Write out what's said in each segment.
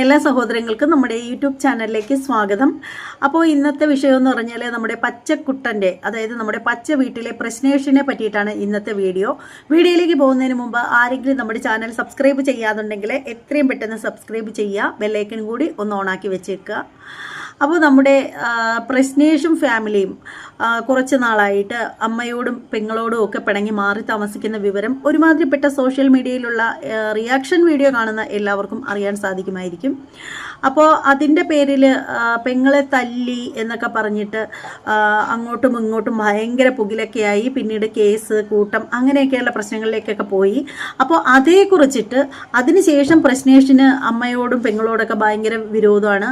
എല്ലാ സഹോദരങ്ങൾക്കും നമ്മുടെ യൂട്യൂബ് ചാനലിലേക്ക് സ്വാഗതം. അപ്പോൾ ഇന്നത്തെ വിഷയം എന്ന് പറഞ്ഞാൽ നമ്മുടെ പച്ചക്കുട്ടന്റെ അതായത് നമ്മുടെ പച്ച വീട്ടിലെ പ്രശ്നേഷിനെ പറ്റിയിട്ടാണ് ഇന്നത്തെ വീഡിയോ. വീഡിയോയിലേക്ക് പോകുന്നതിന് മുമ്പ് ആരെങ്കിലും നമ്മുടെ ചാനൽ സബ്സ്ക്രൈബ് ചെയ്യാതുണ്ടെങ്കിൽ എത്രയും പെട്ടെന്ന് സബ്സ്ക്രൈബ് ചെയ്യുക ബെല്ലൈക്കൺ കൂടി ഒന്ന് ഓണാക്കി വെച്ചേക്കുക. അപ്പോൾ നമ്മുടെ പ്രശ്നേഷും ഫാമിലിയും കുറച്ച് നാളായിട്ട് അമ്മയോടും പെങ്ങളോടും ഒക്കെ പിണങ്ങി മാറി താമസിക്കുന്ന വിവരം ഒരുമാതിരിപ്പെട്ട സോഷ്യൽ മീഡിയയിലുള്ള റിയാക്ഷൻ വീഡിയോ കാണുന്ന എല്ലാവർക്കും അറിയാൻ സാധിക്കുമായിരിക്കും. അപ്പോൾ അതിന്റെ പേരിൽ പെങ്ങളെ തല്ലി എന്നൊക്കെ പറഞ്ഞിട്ട് അങ്ങോട്ടും ഇങ്ങോട്ടും ഭയങ്കര പുകിലൊക്കെയായി. പിന്നീട് കേസ് കൂട്ടം അങ്ങനെയൊക്കെയുള്ള പ്രശ്നങ്ങളിലേക്കൊക്കെ പോയി. അപ്പോൾ അതേക്കുറിച്ചിട്ട് അതിനുശേഷം പ്രശ്നേഷിന് അമ്മയോടും പെങ്ങളോടൊക്കെ ഭയങ്കര വിരോധമാണ്.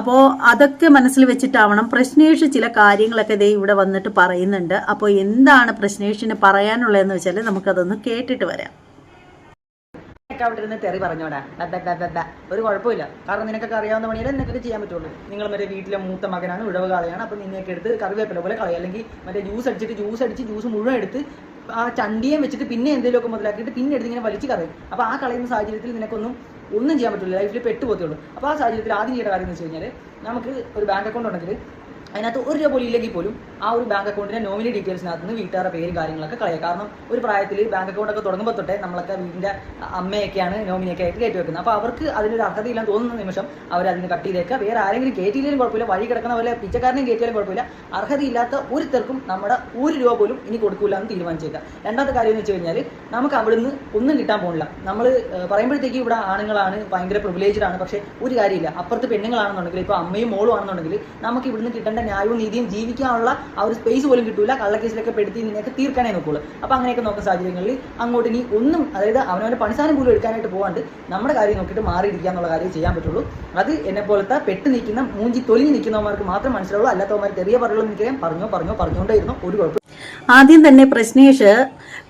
അപ്പോൾ അതൊക്കെ മനസ്സിൽ വെച്ചിട്ടാവണം. പ്രശ്നേഷ് ചില കാര്യങ്ങളൊക്കെ ദേ ഇവിടെ വന്നിട്ട് പറയുന്നുണ്ട്. അപ്പോൾ എന്താണ് പ്രശ്നേഷിന് പറയാനുള്ളതെന്ന് വെച്ചാൽ നമുക്കതൊന്ന് കേട്ടിട്ട് വരാം. ഇരുന്ന് തെറി പറഞ്ഞോടാ. ഒരു കുഴപ്പമില്ല. കാരണം നിനക്കൊക്കെ അറിയാവുന്ന പണിയല്ലേ നിനക്കൊക്കെ ചെയ്യാൻ പറ്റുള്ളൂ. നിങ്ങൾ മറ്റേ വീട്ടിലെ മൂത്ത മകനാണ് ഉഴവ് കളയാണ് അപ്പം നിന്നെയൊക്കെ എടുത്ത് കറിവേപ്പില പോലെ കളയുക അല്ലെങ്കിൽ മറ്റേ ജ്യൂസ് അടിച്ചിട്ട് ജ്യൂസ് അടിച്ച് ജ്യൂസ് മുഴുവൻ എടുത്ത് ആ ചണ്ടിയെ വെച്ചിട്ട് പിന്നെ എന്തെങ്കിലുമൊക്കെ മുതലാക്കിയിട്ട് പിന്നെ എടുത്ത് ഇങ്ങനെ വലിച്ച് കളയും അപ്പോൾ ആ കളയുന്ന സാഹചര്യത്തിൽ നിനക്കൊന്നും ഒന്നും ചെയ്യാൻ പറ്റില്ല. ലൈഫിൽ പെട്ടുപോത്തുള്ളൂ അപ്പോൾ ആ സാഹചര്യത്തിൽ ആദ്യം ചെയ്യേണ്ട കാര്യം എന്ന് വെച്ച് കഴിഞ്ഞാൽ നമുക്ക് ഒരു ബാങ്ക് അക്കൗണ്ട് ഉണ്ടെങ്കിൽ അതിനകത്ത് ഒരു രൂപ പോലും ഇല്ലെങ്കിൽ പോലും ആ ഒരു ബാങ്ക് അക്കൗണ്ടിന്റെ നോമിനി ഡീറ്റെയിൽസിനകത്ത് നിന്ന് വീട്ടുകാരുടെ പേരും കാര്യങ്ങളൊക്കെ കളയുക കാരണം ഒരു പ്രായത്തിൽ ബാങ്ക് അക്കൗണ്ടൊക്കെ തുടങ്ങുമ്പോൾ തൊട്ടേ നമ്മളൊക്കെ വീടിന്റെ അമ്മയൊക്കെയാണ് നോമിനിയൊക്കെ ആയിട്ട് കയറ്റി വെക്കുന്നത്. അപ്പോൾ അവർക്ക് അതിനൊരു അർഹതയില്ലാന്ന് തോന്നുന്ന നിമിഷം അവർ അതിന് കട്ട് ചെയ്തേക്കുക. വേറെ ആരെങ്കിലും കയറ്റിയില്ലെങ്കിലും കുഴപ്പമില്ല. വഴി കിടക്കുന്ന പോലെ പിച്ചക്കാരനെയും കയറ്റിയാലും കുഴപ്പമില്ല. അർഹതയില്ലാത്ത ഒരുത്തർക്കും നമ്മുടെ ഒരു രൂപ പോലും ഇനി കൊടുക്കില്ല എന്ന് തീരുമാനിച്ചേക്കുക. രണ്ടാമത്തെ കാര്യം എന്ന് വെച്ച് കഴിഞ്ഞാൽ നമുക്ക് നിന്ന് ഒന്നും കിട്ടാൻ പോകുന്നില്ല നമ്മൾ പറയുമ്പോഴത്തേക്ക് ഇവിടെ ആണുങ്ങളാണ് ഭയങ്കര പ്രിവിലേജ്ഡ് ആണ്. പക്ഷേ ഒരു കാര്യമില്ല. അപ്പുറത്ത് പെണ്ണുങ്ങളാണെന്നുണ്ടെങ്കിൽ ഇപ്പോൾ അമ്മയും മോളും ആണെന്നുണ്ടെങ്കിൽ നമുക്ക് ഇവിടുന്ന് കിട്ടേണ്ട ന്യായവും നീതിയും ജീവിക്കാനുള്ള ആ ഒരു സ്പേസ് പോലും കിട്ടൂല. കള്ളക്കേസിലൊക്കെ പെടുത്തി നിങ്ങൾക്ക് തീർക്കാനേ നോക്കുള്ളൂ. അപ്പോൾ അങ്ങനെയൊക്കെ നോക്കുന്ന സാഹചര്യങ്ങളിൽ അങ്ങോട്ട് ഇനി ഒന്നും അതായത് അവനവന്റെ പണിസാരം പോലും എടുക്കാനായിട്ട് പോകാണ്ട് നമ്മുടെ കാര്യം നോക്കിയിട്ട് മാറിയിരിക്കുക എന്നുള്ള കാര്യം ചെയ്യാൻ പറ്റുള്ളൂ. അത് എന്നെ പോലത്തെ പെട്ട് നിൽക്കുന്ന മൂഞ്ചി തൊലിഞ്ഞ് നിൽക്കുന്നവർക്ക് മാത്രം മനസ്സിലാവുള്ളൂ. അല്ലാത്തവന്മാർ ചെറിയ പറയുള്ളൂ എനിക്കറിയാം പറഞ്ഞോ പറഞ്ഞോ പറഞ്ഞുകൊണ്ടേയിരുന്നു ഒരു കുഴപ്പം ആദ്യം തന്നെ പ്രശ്നേഷ്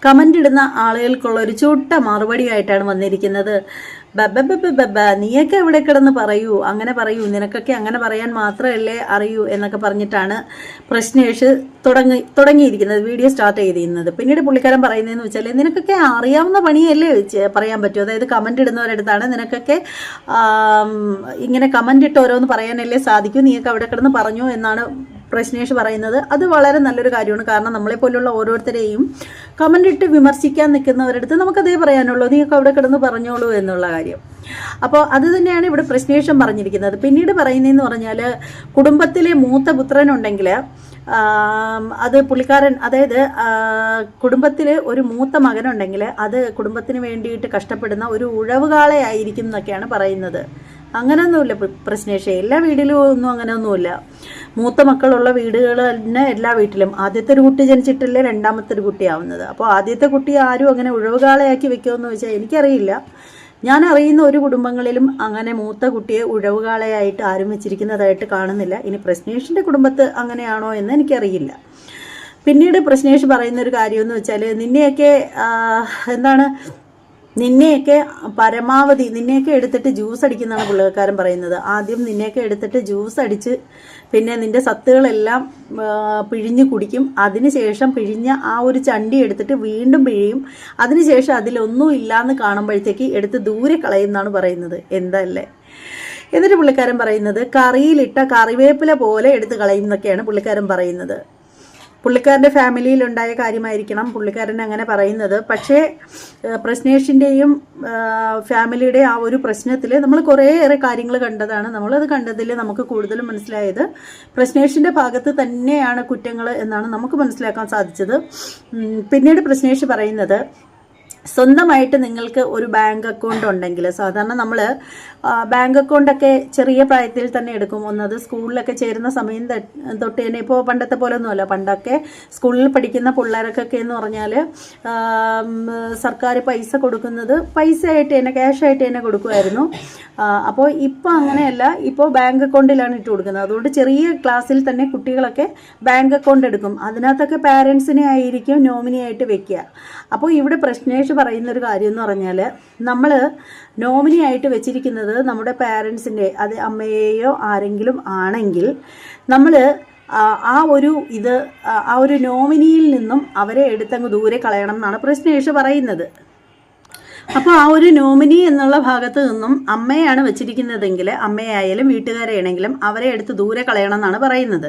കമന്റ് ഇടുന്ന ആളുകൾക്കുള്ള ഒരു ചുട്ട മറുപടിയായിട്ടാണ് വന്നിരിക്കുന്നത്. നീയൊക്കെ എവിടെ കിടന്ന് പറയൂ? അങ്ങനെ പറയൂ. നിനക്കൊക്കെ അങ്ങനെ പറയാൻ മാത്രമല്ലേ അറിയൂ എന്നൊക്കെ പറഞ്ഞിട്ടാണ് പ്രശ്നേഷ് തുടങ്ങി തുടങ്ങിയിരിക്കുന്നത് വീഡിയോ സ്റ്റാർട്ട് ചെയ്തിരുന്നത്. പിന്നീട് പുള്ളിക്കാരൻ പറയുന്നതെന്ന് വെച്ചാൽ നിനക്കൊക്കെ അറിയാവുന്ന പണിയല്ലേ പറയാൻ പറ്റൂ. അതായത് കമന്റ് ഇടുന്നവരടുത്താണ് നിനക്കൊക്കെ ഇങ്ങനെ കമന്റ് ഇട്ട് ഓരോന്ന് പറയാനല്ലേ സാധിക്കൂ? നീയൊക്കെ അവിടെ കിടന്ന് പറഞ്ഞു എന്നാണ് പ്രശ്നേഷ് പറയുന്നത് അത് വളരെ നല്ലൊരു കാര്യമാണ്. കാരണം നമ്മളെ പോലുള്ള ഓരോരുത്തരെയും കമന്റ് ഇട്ട് വിമർശിക്കാൻ നിൽക്കുന്നവരടുത്ത് നമുക്കതേ പറയാനുള്ളൂ. നീയൊക്കെ അവിടെ കിടന്ന് പറഞ്ഞോളൂ എന്നുള്ള കാര്യം. അപ്പോൾ അത് തന്നെയാണ് ഇവിടെ പ്രശ്നേഷം പറഞ്ഞിരിക്കുന്നത്. പിന്നീട് പറയുന്നതെന്ന് പറഞ്ഞാൽ കുടുംബത്തിലെ മൂത്ത പുത്രനുണ്ടെങ്കിൽ അത് പുള്ളിക്കാരൻ അതായത് കുടുംബത്തിൽ ഒരു മൂത്ത മകനുണ്ടെങ്കിൽ അത് കുടുംബത്തിന് വേണ്ടിയിട്ട് കഷ്ടപ്പെടുന്ന ഒരു ഉഴവുകാളെ ആയിരിക്കും എന്നൊക്കെയാണ് പറയുന്നത്. അങ്ങനെയൊന്നുമില്ല പ്ര- പ്രശ്നേഷേ എല്ലാ വീടിലും ഒന്നും അങ്ങനെയൊന്നുമില്ല മൂത്ത മക്കളുള്ള വീടുകൾ തന്നെ എല്ലാ വീട്ടിലും. ആദ്യത്തെ ഒരു കുട്ടി ജനിച്ചിട്ടല്ലേ രണ്ടാമത്തെ ഒരു കുട്ടിയാവുന്നത് അപ്പോൾ ആദ്യത്തെ കുട്ടി ആരും അങ്ങനെ ഉഴവുകാളയാക്കി വെക്കുമെന്ന് വെച്ചാൽ എനിക്കറിയില്ല. ഞാൻ അറിയുന്ന ഒരു കുടുംബങ്ങളിലും അങ്ങനെ മൂത്ത കുട്ടിയെ ഉഴവുകാളയായിട്ട് ആരും വെച്ചിരിക്കുന്നതായിട്ട് കാണുന്നില്ല. ഇനി പ്രശ്നേഷിന്റെ കുടുംബത്ത് അങ്ങനെയാണോ എന്ന് എനിക്കറിയില്ല. പിന്നീട് പ്രശ്നേഷ് പറയുന്ന ഒരു കാര്യוന്ന് വെച്ചാൽ നിന്നെയൊക്കെ എന്താണ് നിന്നെയൊക്കെ പരമാവധി നിന്നെയൊക്കെ എടുത്തിട്ട് ജ്യൂസ് അടിക്കുന്നതാണ് പുള്ളിക്കാരൻ പറയുന്നത്. ആദ്യം നിന്നെയൊക്കെ എടുത്തിട്ട് ജ്യൂസ് അടിച്ച് പിന്നെ നിന്റെ സത്തുകളെല്ലാം പിഴിഞ്ഞ് കുടിക്കും. അതിനുശേഷം പിഴിഞ്ഞ ആ ഒരു ചണ്ടി എടുത്തിട്ട് വീണ്ടും പിഴിയും. അതിനുശേഷം അതിലൊന്നും ഇല്ലാന്ന് കാണുമ്പോഴത്തേക്ക് എടുത്ത് ദൂരെ കളയുമെന്നാണ് പറയുന്നത്. എന്തല്ലേ? എന്നിട്ട് പുള്ളിക്കാരൻ പറയുന്നത് കറിയിലിട്ട കറിവേപ്പില പോലെ എടുത്ത് കളയുന്നൊക്കെയാണ് പുള്ളിക്കാരൻ പറയുന്നത്. പുള്ളിക്കാരന്റെ ഫാമിലിയിലുണ്ടായ കാര്യമായിരിക്കണം പുള്ളിക്കാരൻ അങ്ങനെ പറയുന്നത്. പക്ഷേ പ്രശ്നേഷിന്റെയും ഫാമിലിയുടെ ആ ഒരു പ്രശ്നത്തിൽ നമ്മൾ കുറേയേറെ കാര്യങ്ങൾ കണ്ടതാണ്. നമ്മളത് കണ്ടതിൽ നമുക്ക് കൂടുതലും മനസ്സിലായത് പ്രശ്നേഷിന്റെ ഭാഗത്ത് തന്നെയാണ് കുറ്റങ്ങൾ എന്നാണ് നമുക്ക് മനസ്സിലാക്കാൻ സാധിച്ചത്. പിന്നീട് പ്രശ്നേഷ് പറയുന്നത് സ്വന്തമായിട്ട് നിങ്ങൾക്ക് ഒരു ബാങ്ക് അക്കൗണ്ട് ഉണ്ടെങ്കിൽ സാധാരണ നമ്മൾ ബാങ്ക് അക്കൗണ്ടൊക്കെ ചെറിയ പ്രായത്തിൽ തന്നെ എടുക്കും. ഒന്നത് സ്കൂളിലൊക്കെ ചേരുന്ന സമയം തൊട്ട് തന്നെ ഇപ്പോൾ പണ്ടത്തെ പോലെ ഒന്നുമല്ല പണ്ടൊക്കെ സ്കൂളിൽ പഠിക്കുന്ന പിള്ളേർക്കൊക്കെ എന്ന് പറഞ്ഞാൽ സർക്കാർ പൈസ കൊടുക്കുന്നത് പൈസ ആയിട്ട് തന്നെ ക്യാഷ് ആയിട്ട് തന്നെ കൊടുക്കുമായിരുന്നു. അപ്പോൾ ഇപ്പോൾ അങ്ങനെയല്ല. ഇപ്പോൾ ബാങ്ക് അക്കൗണ്ടിലാണ് ഇട്ട് കൊടുക്കുന്നത്. അതുകൊണ്ട് ചെറിയ ക്ലാസ്സിൽ തന്നെ കുട്ടികളൊക്കെ ബാങ്ക് അക്കൗണ്ട് എടുക്കും. അതിനകത്തൊക്കെ പാരൻസിനെ ആയിരിക്കും നോമിനി ആയിട്ട് വെക്കുക. അപ്പോൾ ഇവിടെ പ്രശ്നേഷ് പറയുന്ന ഒരു കാര്യം എന്ന് പറഞ്ഞാൽ നമ്മൾ നോമിനി ആയിട്ട് വെച്ചിരിക്കുന്നത് നമ്മുടെ പാരൻസിന്റെ അത് അമ്മയെയോ ആരെങ്കിലും ആണെങ്കിൽ നമ്മൾ ആ ഒരു ഇത് ആ ഒരു നോമിനിയിൽ നിന്നും അവരെ എടുത്തങ്ങ് ദൂരെ കളയണം എന്നാണ് പ്രശ്നേഷ് പറയുന്നത്. അപ്പോൾ ആ ഒരു നോമിനി എന്നുള്ള ഭാഗത്ത് നിന്നും അമ്മയാണ് വെച്ചിരിക്കുന്നതെങ്കിൽ അമ്മയായാലും വീട്ടുകാരെയാണെങ്കിലും അവരെ എടുത്ത് ദൂരെ കളയണം എന്നാണ് പറയുന്നത്.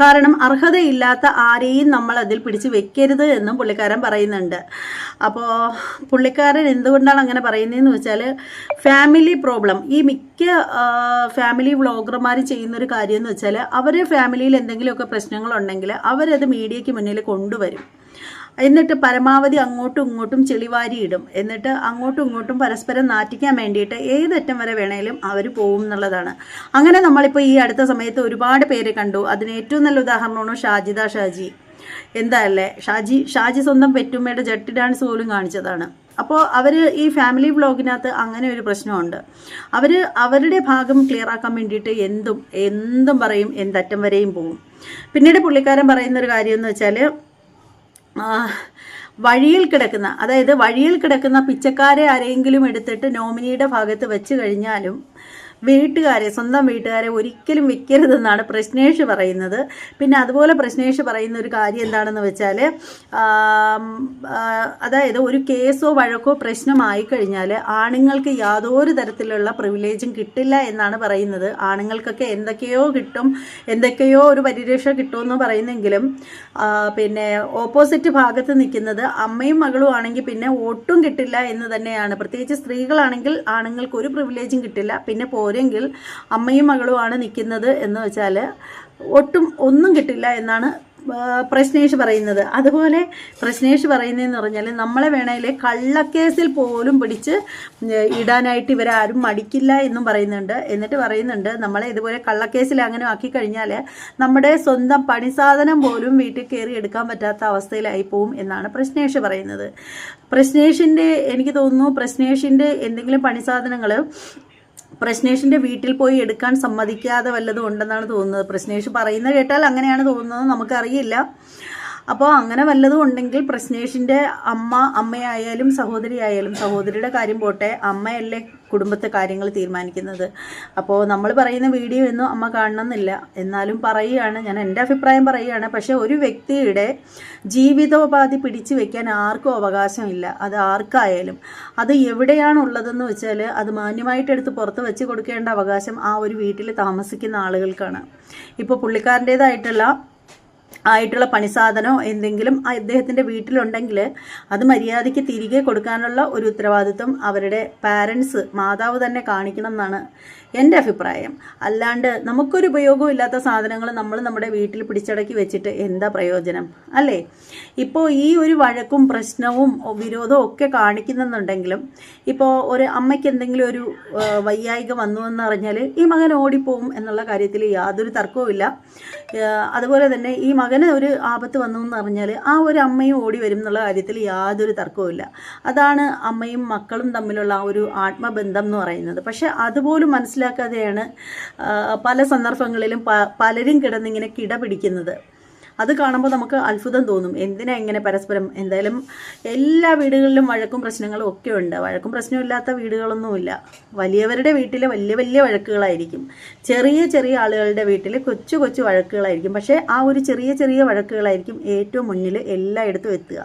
കാരണം അർഹതയില്ലാത്ത ആരെയും നമ്മൾ അതിൽ പിടിച്ച് വെക്കരുത് എന്നും പുള്ളിക്കാരൻ പറയുന്നുണ്ട്. അപ്പോൾ പുള്ളിക്കാരൻ എന്തുകൊണ്ടാണ് അങ്ങനെ പറയുന്നതെന്ന് വെച്ചാൽ ഫാമിലി പ്രോബ്ലം ഈ മിക്ക ഫാമിലി വ്ളോഗർമാർ ചെയ്യുന്നൊരു കാര്യം എന്ന് വെച്ചാൽ അവരുടെ ഫാമിലിയിൽ എന്തെങ്കിലുമൊക്കെ പ്രശ്നങ്ങളുണ്ടെങ്കിൽ അവരത് മീഡിയയ്ക്ക് മുന്നിൽ കൊണ്ടുവരും. എന്നിട്ട് പരമാവധി അങ്ങോട്ടും ഇങ്ങോട്ടും ചെളിവാരി ഇടും എന്നിട്ട് അങ്ങോട്ടും ഇങ്ങോട്ടും പരസ്പരം നാറ്റിക്കാൻ വേണ്ടിയിട്ട് ഏതറ്റം വരെ വേണേലും അവർ പോകും എന്നുള്ളതാണ്. അങ്ങനെ നമ്മളിപ്പോൾ ഈ അടുത്ത സമയത്ത് ഒരുപാട് പേര് കണ്ടു. അതിന് ഏറ്റവും നല്ല ഉദാഹരണമാണ് ഷാജിദ ഷാജി. എന്താ അല്ലേ? ഷാജി ഷാജി സ്വന്തം പെറ്റുമ്മയുടെ ജട്ടി ഡാൻസ് പോലും കാണിച്ചതാണ്. അപ്പോൾ അവർ ഈ ഫാമിലി വ്ളോഗിനകത്ത് അങ്ങനെ ഒരു പ്രശ്നമുണ്ട്. അവർ അവരുടെ ഭാഗം ക്ലിയർ ആക്കാൻ വേണ്ടിയിട്ട് എന്തും എന്തും പറയും എന്തറ്റം വരെയും പോകും പിന്നീട് പുള്ളിക്കാരൻ പറയുന്നൊരു കാര്യം എന്ന് വെച്ചാൽ വഴിയിൽ കിടക്കുന്ന അതായത് വഴിയിൽ കിടക്കുന്ന പിച്ചക്കാരെ ആരെങ്കിലും എടുത്തിട്ട് നോമിനിയുടെ ഭാഗത്ത് വെച്ച് കഴിഞ്ഞാലും വീട്ടുകാരെ സ്വന്തം വീട്ടുകാരെ ഒരിക്കലും വെക്കരുതെന്നാണ് പ്രശ്നേഷ് പറയുന്നത്. പിന്നെ അതുപോലെ പ്രശ്നേഷ് പറയുന്ന ഒരു കാര്യം എന്താണെന്ന് വെച്ചാൽ അതായത് ഒരു കേസോ വഴക്കോ പ്രശ്നമായി കഴിഞ്ഞാൽ ആണുങ്ങൾക്ക് യാതൊരു തരത്തിലുള്ള പ്രിവിലേജും കിട്ടില്ല എന്നാണ് പറയുന്നത്. ആണുങ്ങൾക്കൊക്കെ എന്തൊക്കെയോ കിട്ടും എന്തൊക്കെയോ ഒരു പരിരക്ഷ കിട്ടുമെന്ന് പറയുന്നെങ്കിലും പിന്നെ ഓപ്പോസിറ്റ് ഭാഗത്ത് നിൽക്കുന്നത് അമ്മയും മകളും ആണെങ്കിൽ പിന്നെ ഒട്ടും കിട്ടില്ല എന്ന് തന്നെയാണ്. പ്രത്യേകിച്ച് സ്ത്രീകളാണെങ്കിൽ ആണുങ്ങൾക്ക് ഒരു പ്രിവിലേജും കിട്ടില്ല. പിന്നെ പോരെങ്കിൽ അമ്മയും മകളുമാണ് നിൽക്കുന്നത് എന്ന് വെച്ചാൽ ഒട്ടും ഒന്നും കിട്ടില്ല എന്നാണ് പ്രശ്നേഷ് പറയുന്നത്. അതുപോലെ പ്രശ്നേഷ് പറയുന്നതെന്ന് പറഞ്ഞാൽ നമ്മളെ വേണേൽ കള്ളക്കേസിൽ പോലും പിടിച്ച് ഇടാനായിട്ട് ഇവരാരും മടിക്കില്ല എന്നും പറയുന്നുണ്ട്. എന്നിട്ട് പറയുന്നുണ്ട് നമ്മളെ ഇതുപോലെ കള്ളക്കേസിൽ അങ്ങനെ ആക്കി കഴിഞ്ഞാൽ നമ്മുടെ സ്വന്തം പണിസാധനം പോലും വീട്ടിൽ കയറി എടുക്കാൻ പറ്റാത്ത അവസ്ഥയിലായി പോവും എന്നാണ് പ്രശ്നേഷ് പറയുന്നത്. പ്രശ്നേഷിന്റെ എനിക്ക് തോന്നുന്നു പ്രശ്നേഷിന്റെ എന്തെങ്കിലും പണിസാധനങ്ങൾ പ്രശ്നേഷിന്റെ വീട്ടിൽ പോയി എടുക്കാൻ സമ്മതിക്കാതെ വല്ലതും ഉണ്ടെന്നാണ് തോന്നുന്നത്. പ്രശ്നേഷ് പറയുന്നത് കേട്ടാൽ അങ്ങനെയാണ് തോന്നുന്നത്. നമുക്കറിയില്ല. അപ്പോൾ അങ്ങനെ വല്ലതും ഉണ്ടെങ്കിൽ പ്രശ്നേഷിന്റെ അമ്മ അമ്മയായാലും സഹോദരി ആയാലും സഹോദരിയുടെ കാര്യം പോട്ടെ. അമ്മയല്ലേ കുടുംബത്തെ കാര്യങ്ങൾ തീരുമാനിക്കുന്നത്. അപ്പോൾ നമ്മൾ പറയുന്ന വീഡിയോ ഒന്നും അമ്മ കാണണമെന്നില്ല. എന്നാലും പറയുകയാണ്. ഞാൻ എന്റെ അഭിപ്രായം പറയുകയാണ്. പക്ഷേ ഒരു വ്യക്തിയുടെ ജീവിതോപാധി പിടിച്ചു വെക്കാൻ ആർക്കും അവകാശമില്ല. അത് ആർക്കായാലും. അത് എവിടെയാണുള്ളതെന്ന് വെച്ചാൽ അത് മാന്യമായിട്ട് എടുത്ത് പുറത്ത് വെച്ച് കൊടുക്കേണ്ട അവകാശം ആ ഒരു വീട്ടിൽ താമസിക്കുന്ന ആളുകൾക്കാണ്. ഇപ്പോൾ പുള്ളിക്കാരന്റേതായിട്ടുള്ള ആയിട്ടുള്ള പണിസാധനമോ എന്തെങ്കിലും അദ്ദേഹത്തിന്റെ വീട്ടിലുണ്ടെങ്കിൽ അത് മര്യാദയ്ക്ക് തിരികെ കൊടുക്കാനുള്ള ഒരു ഉത്തരവാദിത്വം അവരുടെ പാരൻസ് മാതാവ് തന്നെ കാണിക്കണം എന്നാണ് എന്റെ അഭിപ്രായം. അല്ലാണ്ട് നമുക്കൊരു ഉപയോഗവും ഇല്ലാത്ത സാധനങ്ങൾ നമ്മൾ നമ്മുടെ വീട്ടിൽ പിടിച്ചടക്കി വെച്ചിട്ട് എന്താ പ്രയോജനം? അല്ലേ? ഇപ്പോൾ ഈ ഒരു വഴക്കും പ്രശ്നവും വിരോധവും ഒക്കെ കാണിക്കുന്നുണ്ടെങ്കിലും ഇപ്പോൾ ഒരു അമ്മയ്ക്ക് എന്തെങ്കിലും ഒരു വയ്യായിക വന്നു എന്ന് പറഞ്ഞാൽ ഈ മകൻ ഓടിപ്പോവും എന്നുള്ള കാര്യത്തിൽ യാതൊരു തർക്കവുമില്ല അതുപോലെ തന്നെ ഈ മകന് ഒരു ആപത്ത് വന്നു എന്ന് പറഞ്ഞാൽ ആ ഒരു അമ്മയും ഓടി വരും എന്നുള്ള കാര്യത്തിൽ യാതൊരു തർക്കവുമില്ല അതാണ് അമ്മയും മക്കളും തമ്മിലുള്ള ആ ഒരു ആത്മബന്ധം എന്ന് പറയുന്നത്. പക്ഷെ അതുപോലും മനസ്സിലാക്കാതെയാണ് പല സന്ദർഭങ്ങളിലും പലരും കിടന്നിങ്ങനെ കിട പിടിക്കുന്നത്. അത് കാണുമ്പോൾ നമുക്ക് അത്ഭുതം തോന്നും. എന്തിനാ ഇങ്ങനെ പരസ്പരം? എന്തായാലും എല്ലാ വീടുകളിലും വഴക്കും പ്രശ്നങ്ങളും ഒക്കെ ഉണ്ട്. വഴക്കും പ്രശ്നമില്ലാത്ത വീടുകളൊന്നുമില്ല. വലിയവരുടെ വീട്ടിൽ വലിയ വലിയ വഴക്കുകളായിരിക്കും. ചെറിയ ചെറിയ ആളുകളുടെ വീട്ടിൽ കൊച്ചു കൊച്ചു വഴക്കുകളായിരിക്കും. പക്ഷേ ആ ഒരു ചെറിയ ചെറിയ വഴക്കുകളായിരിക്കും ഏറ്റവും മുന്നിൽ എല്ലായിടത്തും എത്തുക.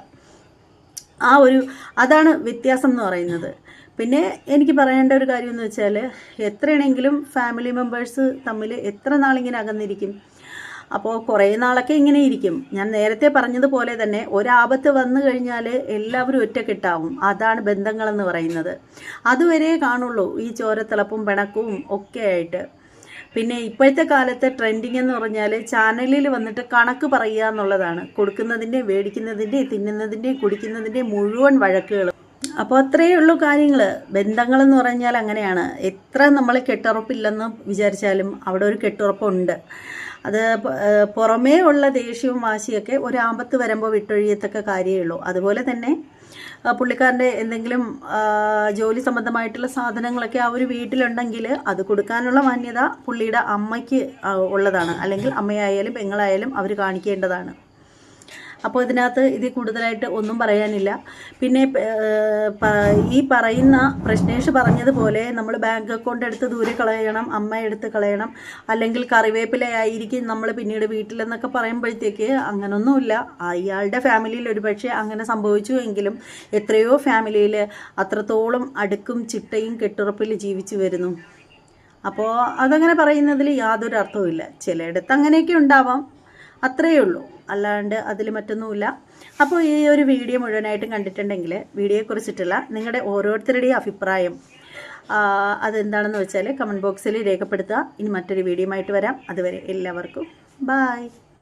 ആ ഒരു അതാണ് വ്യത്യാസം എന്ന് പറയുന്നത്. പിന്നെ എനിക്ക് പറയേണ്ട ഒരു കാര്യം എന്ന് വെച്ചാൽ എത്രയാണെങ്കിലും ഫാമിലി മെമ്പേഴ്സ് തമ്മിൽ എത്ര നാളിങ്ങനെ അകന്നിരിക്കും? അപ്പോൾ കുറേ നാളൊക്കെ ഇങ്ങനെ ഇരിക്കും. ഞാൻ നേരത്തെ പറഞ്ഞതുപോലെ തന്നെ ഒരാപത്ത് വന്നു കഴിഞ്ഞാൽ എല്ലാവരും ഒറ്റക്കെട്ടാവും. അതാണ് ബന്ധങ്ങളെന്ന് പറയുന്നത്. അതുവരെ കാണുള്ളൂ ഈ ചോരത്തിളപ്പും പിണക്കവും ഒക്കെ ആയിട്ട്. പിന്നെ ഇപ്പോഴത്തെ കാലത്തെ ട്രെൻഡിങ് എന്ന് പറഞ്ഞാൽ ചാനലിൽ വന്നിട്ട് കണക്ക് പറയുക എന്നുള്ളതാണ്. കൊടുക്കുന്നതിന്റെയും മേടിക്കുന്നതിന്റെയും തിന്നുന്നതിന്റെയും കുടിക്കുന്നതിന്റെയും മുഴുവൻ വഴക്കുകളും. അപ്പോൾ അത്രയേ ഉള്ളൂ കാര്യങ്ങൾ ബന്ധങ്ങളെന്ന് പറഞ്ഞാൽ അങ്ങനെയാണ്. എത്ര നമ്മൾ കെട്ടുറപ്പില്ലെന്ന് വിചാരിച്ചാലും അവിടെ ഒരു കെട്ടുറപ്പുണ്ട്. അത് പുറമേ ഉള്ള ദേഷ്യവും വാശിയൊക്കെ ഒരാമ്പത്ത് വരുമ്പോൾ വിട്ടൊഴിയത്തക്ക കാര്യമേ ഉള്ളൂ. അതുപോലെ തന്നെ പുള്ളിക്കാരന്റെ എന്തെങ്കിലും ജോലി സംബന്ധമായിട്ടുള്ള സാധനങ്ങളൊക്കെ ആ ഒരു വീട്ടിലുണ്ടെങ്കിൽ അത് കൊടുക്കാനുള്ള മാന്യത പുള്ളിയുടെ അമ്മയ്ക്ക് ഉള്ളതാണ്. അല്ലെങ്കിൽ അമ്മയായാലും പെങ്ങളായാലും അവർ കാണിക്കേണ്ടതാണ്. അപ്പോൾ ഇതിനകത്ത് ഇതിൽ കൂടുതലായിട്ട് ഒന്നും പറയാനില്ല. പിന്നെ ഈ പറയുന്ന പ്രശ്നേഷ് പറഞ്ഞതുപോലെ നമ്മൾ ബാങ്ക് അക്കൗണ്ട് എടുത്ത് ദൂരെ കളയണം അമ്മ എടുത്ത് കളയണം അല്ലെങ്കിൽ കറിവേപ്പിലയായിരിക്കും നമ്മൾ പിന്നീട് വീട്ടിലെന്നൊക്കെ പറയുമ്പോഴത്തേക്ക് അങ്ങനൊന്നുമില്ല. അയാളുടെ ഫാമിലിയിൽ ഒരുപക്ഷെ അങ്ങനെ സംഭവിച്ചു എങ്കിലും എത്രയോ ഫാമിലിയിൽ അത്രത്തോളം അടുക്കും ചിട്ടയും കെട്ടുറപ്പിൽ ജീവിച്ചു വരുന്നു. അപ്പോൾ അതങ്ങനെ പറയുന്നതിൽ യാതൊരു അർത്ഥവുമില്ല. ചിലയിടത്ത് അങ്ങനെയൊക്കെ ഉണ്ടാവാം. അത്രയേ ഉള്ളൂ. അല്ലാണ്ട് അതിൽ മറ്റൊന്നുമില്ല. അപ്പോൾ ഈ ഒരു വീഡിയോ മുഴുവനായിട്ടും കണ്ടിട്ടുണ്ടെങ്കിൽ വീഡിയോയെക്കുറിച്ചിട്ടുള്ള നിങ്ങളുടെ ഓരോരുത്തരുടെയും അഭിപ്രായം അതെന്താണെന്ന് വെച്ചാൽ കമന്റ് ബോക്സിൽ രേഖപ്പെടുത്തുക. ഇനി മറ്റൊരു വീഡിയോ ആയിട്ട് വരാം. അതുവരെ എല്ലാവർക്കും ബായ്